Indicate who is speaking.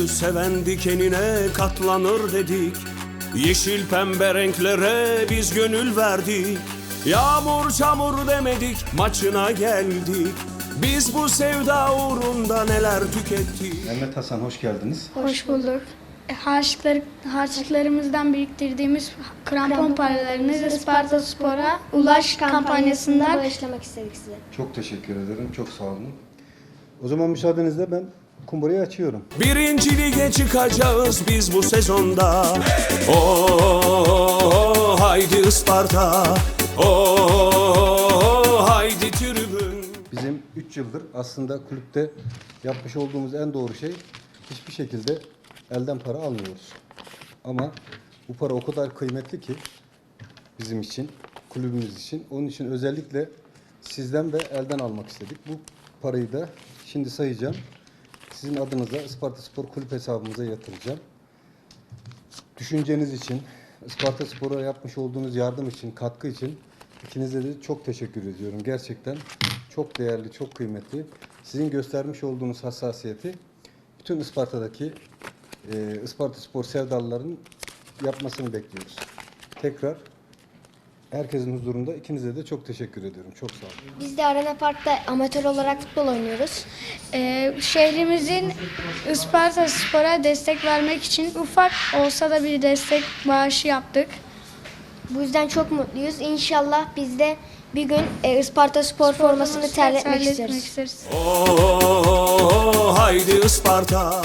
Speaker 1: gülü seven dikenine katlanır dedik Yeşil pembe renklere biz gönül verdik Yağmur çamur demedik maçına geldik Biz bu sevda uğrunda neler tükettik
Speaker 2: Mehmet Hasan hoş geldiniz.
Speaker 3: Hoş bulduk. E, Harçlıklar, harçlıklarımızdan biriktirdiğimiz krampon paralarını Isparta Spor'a Ulaş kampanyasından
Speaker 4: bağışlamak istedik size.
Speaker 2: Çok teşekkür ederim. Çok sağ olun. O zaman müsaadenizle ben kumbarayı açıyorum.
Speaker 1: Birinci lige çıkacağız biz bu sezonda Oh haydi Isparta Oh haydi tribün
Speaker 2: Bizim 3 yıldır aslında kulüpte yapmış olduğumuz en doğru şey hiçbir şekilde elden para almıyoruz. Ama bu para o kadar kıymetli ki bizim için, kulübümüz için. Onun için özellikle sizden ve elden almak istedik. Bu parayı da şimdi sayacağım. Sizin adınıza Isparta Spor Kulüp hesabımıza yatıracağım. Düşünceniz için, Isparta Spor'a yapmış olduğunuz yardım için, katkı için ikinize de çok teşekkür ediyorum. Gerçekten çok değerli, çok kıymetli. Sizin göstermiş olduğunuz hassasiyeti bütün Isparta'daki e, Isparta Spor sevdalıların yapmasını bekliyoruz. Tekrar herkesin huzurunda ikinize de çok teşekkür ediyorum. Çok sağ olun.
Speaker 4: Biz de Arena Park'ta amatör olarak futbol oynuyoruz.
Speaker 3: e, şehrimizin Isparta Spor'a destek vermek için ufak olsa da bir destek bağışı yaptık.
Speaker 4: Bu yüzden çok mutluyuz. İnşallah biz de bir gün e, Isparta Spor formasını terletmek
Speaker 3: Terletmek
Speaker 4: istiyoruz.
Speaker 3: isteriz.
Speaker 1: Oh haydi Isparta